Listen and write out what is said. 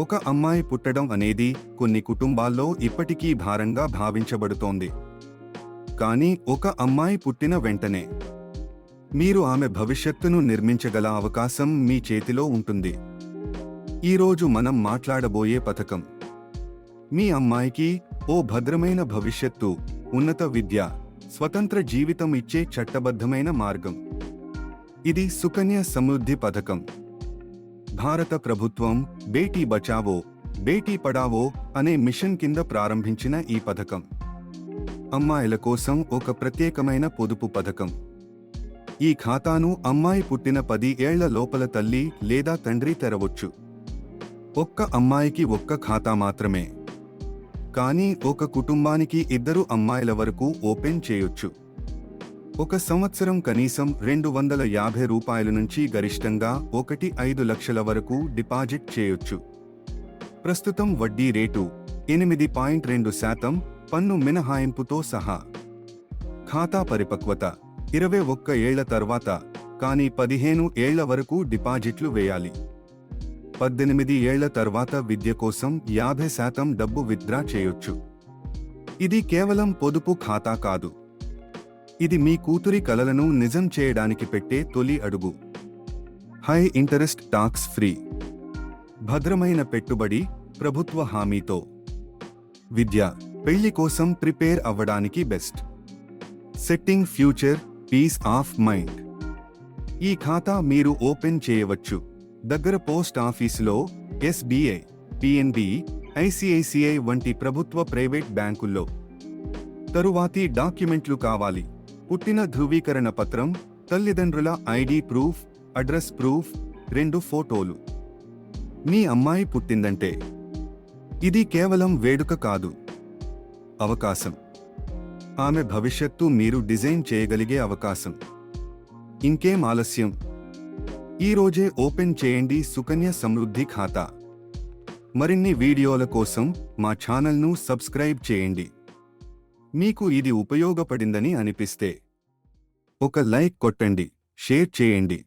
ఒక అమ్మాయి పుట్టడం అనేది కొన్ని కుటుంబాల్లో ఇప్పటికీ భారంగా భావించబడుతోంది. కానీ ఒక అమ్మాయి పుట్టిన వెంటనే మీరు ఆమె భవిష్యత్తును నిర్మించగల అవకాశం మీ చేతిలో ఉంటుంది. ఈరోజు మనం మాట్లాడబోయే పథకం. మీ అమ్మాయికి ఓ భద్రమైన భవిష్యత్తు ఉన్నత విద్య స్వతంత్ర జీవితం ఇచ్చే చట్టబద్ధమైన మార్గం. ఇది సుకన్య సమృద్ధి పథకం. భారత ప్రభుత్వం బేటీ బచావో బేటీ పడావో అనే మిషన్ కింద ప్రారంభించిన ఈ పథకం. అమ్మాయిల కోసం ఒక ప్రత్యేకమైన పొదుపు పథకం. ఈ ఖాతాను అమ్మాయి పుట్టిన పది ఏళ్ళ లోపల తల్లి లేదా తండ్రి తెరవచ్చు. ఒక్క అమ్మాయికి ఒక్క ఖాతా మాత్రమే. కానీ ఒక కుటుంబానికి ఇద్దరు అమ్మాయిల వరకు ఓపెన్ చేయొచ్చు. ఒక సంవత్సరం కనీసం రెండు వందల యాభై రూపాయల నుంచి గరిష్టంగా ఒకటి ఐదు లక్షల వరకు డిపాజిట్ చేయొచ్చు. ప్రస్తుతం వడ్డీ రేటు ఎనిమిది పాయింట్ రెండు శాతం పన్ను మినహాయింపుతో సహా. ఖాతా పరిపక్వత ఇరవై ఒక్క ఏళ్ళ తర్వాత కానీ పదిహేను ఏళ్ళ వరకు డిపాజిట్లు వేయాలి. పద్దెనిమిది ఏళ్ళ తర్వాత విద్య కోసం యాభై శాతం డబ్బు విత్డ్రా చేయొచ్చు. ఇది కేవలం పొదుపు ఖాతా కాదు. ఇది మీ కూతురి కలలను నిజం చేయడానికి పెట్టే తొలి అడుగు. High interest tax free. భద్రమైన పెట్టుబడి ప్రభుత్వ హామీతో. విద్య పెళ్ళి కోసం ప్రిపేర్ అవ్వడానికి best. Setting future peace of mind. ఈ ఖాతా మీరు ఓపెన్ చేయవచ్చు. దగ్గర పోస్ట్ ఆఫీసులో ఎస్బీఐ పిఎన్బి ఐసిఐసిఐ వంటి ప్రభుత్వ ప్రైవేట్ బ్యాంకుల్లో. తరువాతి డాక్యుమెంట్లు కావాలి. పుట్టిన ధృవీకరణ పత్రం తల్లిదండ్రుల ఐడి ప్రూఫ్ అడ్రస్ ప్రూఫ్ రెండు ఫోటోలు. మీ అమ్మాయి పుట్టిందంటే ఇది కేవలం వేడుక కాదు. అవకాశం. ఆమె భవిష్యత్తు మీరు డిజైన్ చేయగలిగే అవకాశం. ఇంకేం ఆలస్యం? ఈరోజే ఓపెన్ చేయండి సుకన్య సమృద్ధి ఖాతా. మరిన్ని వీడియోల కోసం మా ఛానల్ను సబ్స్క్రైబ్ చేయండి. మీకు ఇది ఉపయోగపడిందని అనిపిస్తే ఒక లైక్ కొట్టండి షేర్ చేయండి.